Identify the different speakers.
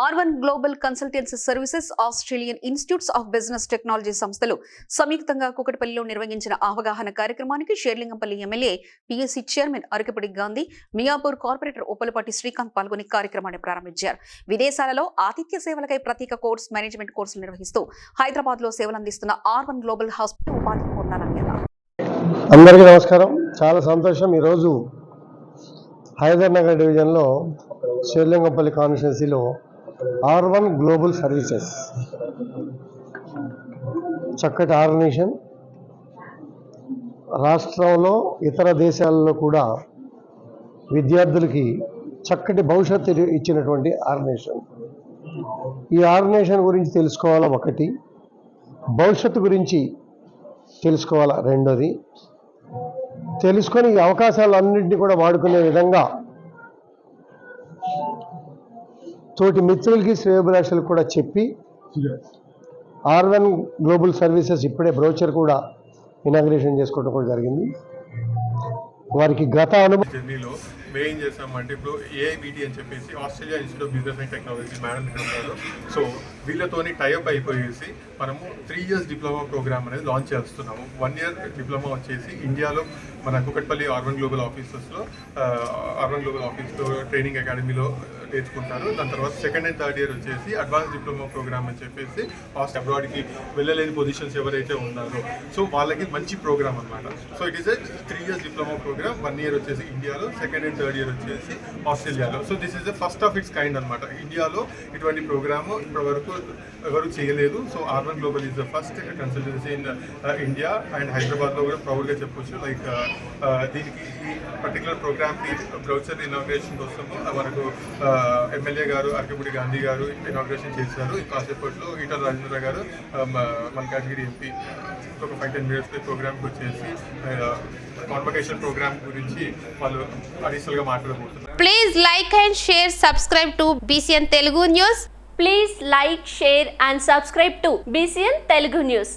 Speaker 1: R one global consultancy services Australian institutes of business technology సంస్థలు సంయుక్తంగా కుకటపల్లిలో నిర్వహించిన అవగాహన కార్యక్రమానికి Serilingampally MLA PSC chairman Arekapudi Gandhi Miyapur corporator Uppalapati Srikanth పాల్గొని కార్యక్రమాన్ని ప్రారంభించారు. విదేశాలలో ఆతిథ్య సేవలకై ప్రత్యేక కోర్స్ మేనేజ్మెంట్ కోర్సులు నిర్వహిస్తూ హైదరాబాద్లో సేవలు అందిస్తున్న ఆర్ వన్ గ్లోబల్ హాస్పిటల్ ఉపాధి పొందాలని
Speaker 2: అందరికీ నమస్కారం. చాలా సంతోషం. ఈరోజు హైదర్ నగర్ డివిజన్లో శ్రీలింగంపల్లి కాన్స్టిట్యున్సీలో ఆర్ వన్ గ్లోబల్ సర్వీసెస్ చక్కటి ఆర్గనైజేషన్ రాష్ట్రంలో ఇతర దేశాలలో కూడా విద్యార్థులకి చక్కటి భవిష్యత్తు ఇచ్చినటువంటి ఆర్గనైజేషన్ ఈ ఆర్గనైజేషన్ గురించి తెలుసుకోవాలా ఒకటి. భవిష్యత్తు గురించి తెలుసుకోవాలా రెండోది. తెలుసుకొని ఈ అవకాశాలన్నింటినీ కూడా వాడుకునే విధంగా తోటి మిత్రులకి శ్రేయోభిలాషులకు కూడా చెప్పి ఆర్ వన్ గ్లోబల్ సర్వీసెస్ ఇప్పుడే బ్రోచర్ కూడా ఇనాగ్రేషన్ చేసుకోవడం కూడా జరిగింది. వారికి గత అనుభవం
Speaker 3: జర్నీలో మేము ఏం చేసామంటే ఇప్పుడు ఏఐబిటి అని చెప్పేసి Australia institute of business and technology madam ఉన్నారు. సో వీళ్ళతోని టైఅప్ అయిపోయేసి మనము త్రీ ఇయర్స్ డిప్లొమా ప్రోగ్రామ్ అనేది లాంచ్ చేస్తున్నాము. వన్ ఇయర్ డిప్లొమా వచ్చేసి ఇండియాలో మన కుకట్పల్లి అర్బన్ గ్లోబల్ ఆఫీసెస్లో అర్బన్ గ్లోబల్ ఆఫీస్లో ట్రైనింగ్ అకాడమీలో నేర్చుకుంటారు. దాని తర్వాత సెకండ్ అండ్ థర్డ్ ఇయర్ వచ్చేసి అడ్వాన్స్ డిప్లొమా ప్రోగ్రామ్ అని చెప్పేసి ఫాస్ట్ అబ్రాడ్కి వెళ్ళలేని పొజిషన్స్ ఎవరైతే ఉన్నారో. సో వాళ్ళకి మంచి ప్రోగ్రామ్ అనమాట so it is a three years diploma programme one year వచ్చేసి ఇండియాలో సెకండ్ అండ్ థర్డ్ ఇయర్ వచ్చేసి ఆస్ట్రేలియాలో so this is the first of its kind అనమాట ఇండియాలో ఇటువంటి ప్రోగ్రామ్ ఇప్పటివరకు ఎవరు చేయలేదు. So urban global is the first consultancy in India and హైదరాబాద్లో కూడా ప్రౌడ్గా చెప్పొచ్చు. లైక్ uh, uh, దీనికి ఈ పర్టికులర్ ప్రోగ్రామ్కి బ్రౌచర్ ఇనాగ్రేషన్ కోసము మనకు ఎమ్మెల్యే గారు అరకపూడి గాంధీ గారు ఇనాగ్రేషన్ చేశారు. కాసేపట్లో ఈటల రాజేంద్ర గారు ఆ, మ- మల్కాజ్గిరి ఎంపీ ఒక ఫైవ్ టెన్ మినిట్స్ ప్రోగ్రామ్కి వచ్చేసి కాన్వకేషన్ ప్రోగ్రామ్ గురించి వాళ్ళు అడిషనల్గా మాట్లాడబోతున్నారు.
Speaker 4: Please like and share subscribe to BCN Telugu news
Speaker 5: please like share and subscribe to BCN Telugu news